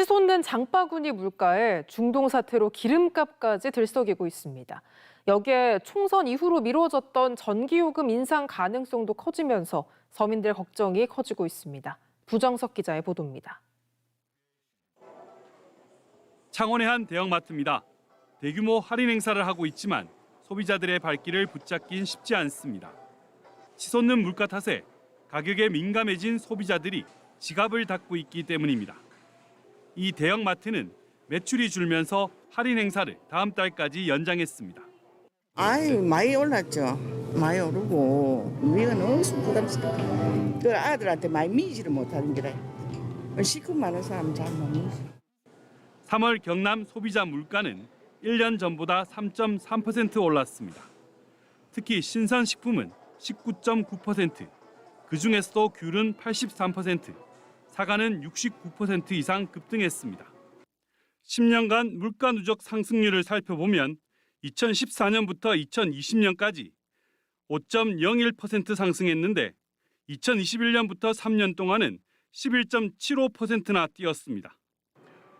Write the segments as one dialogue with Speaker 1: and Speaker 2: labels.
Speaker 1: 치솟는 장바구니 물가에 중동 사태로 기름값까지 들썩이고 있습니다. 여기에 총선 이후로 미뤄졌던 전기요금 인상 가능성도 커지면서 서민들 걱정이 커지고 있습니다. 부정석 기자의 보도입니다.
Speaker 2: 창원의 한 대형마트입니다. 대규모 할인 행사를 하고 있지만 소비자들의 발길을 붙잡긴 쉽지 않습니다. 치솟는 물가 탓에 가격에 민감해진 소비자들이 지갑을 닫고 있기 때문입니다. 이 대형마트는 매출이 줄면서 할인 행사를 다음 달까지 연장했습니다.
Speaker 3: 아이 많이 올랐죠. 많이 오르고 우리가 너무 부담스럽다. 그 아들한테 많이 미지를 못하는 게라. 시급 많은 사람 잘못 미지.
Speaker 2: 3월 경남 소비자 물가는 1년 전보다 3.3% 올랐습니다. 특히 신선식품은 19.9%, 그 중에서도 귤은 83%, 사과는 69% 이상 급등했습니다. 10년간 물가 누적 상승률을 살펴보면 2014년부터 2020년까지 5.01% 상승했는데 2021년부터 3년 동안은 11.75%나 뛰었습니다.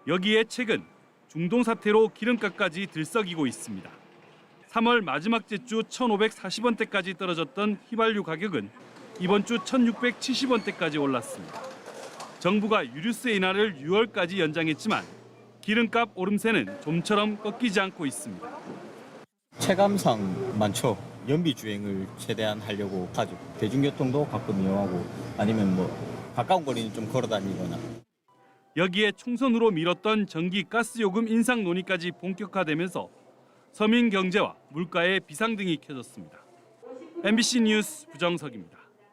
Speaker 2: 여기에 최근 중동 사태로 기름값까지 들썩이고 있습니다. 3월 마지막 주 1,540원대까지 떨어졌던 휘발유 가격은 이번 주 1,670원대까지 올랐습니다. 정부가 유류세 인하를 6월까지 연장했지만 기름값 오름세는 좀처럼 꺾이지 않고 있습니다.
Speaker 4: 체감상 많죠. 연비 주행을 최대한 하려고 하죠. 대중교통도 가끔 이용하고 아니면 뭐 가까운 거리는 좀 걸어 다니거나
Speaker 2: 여기에 총선으로 미뤘던 전기 가스 요금 인상 논의까지 본격화되면서 서민 경제와 물가의 비상등이 켜졌습니다. MBC 뉴스 부정석입니다.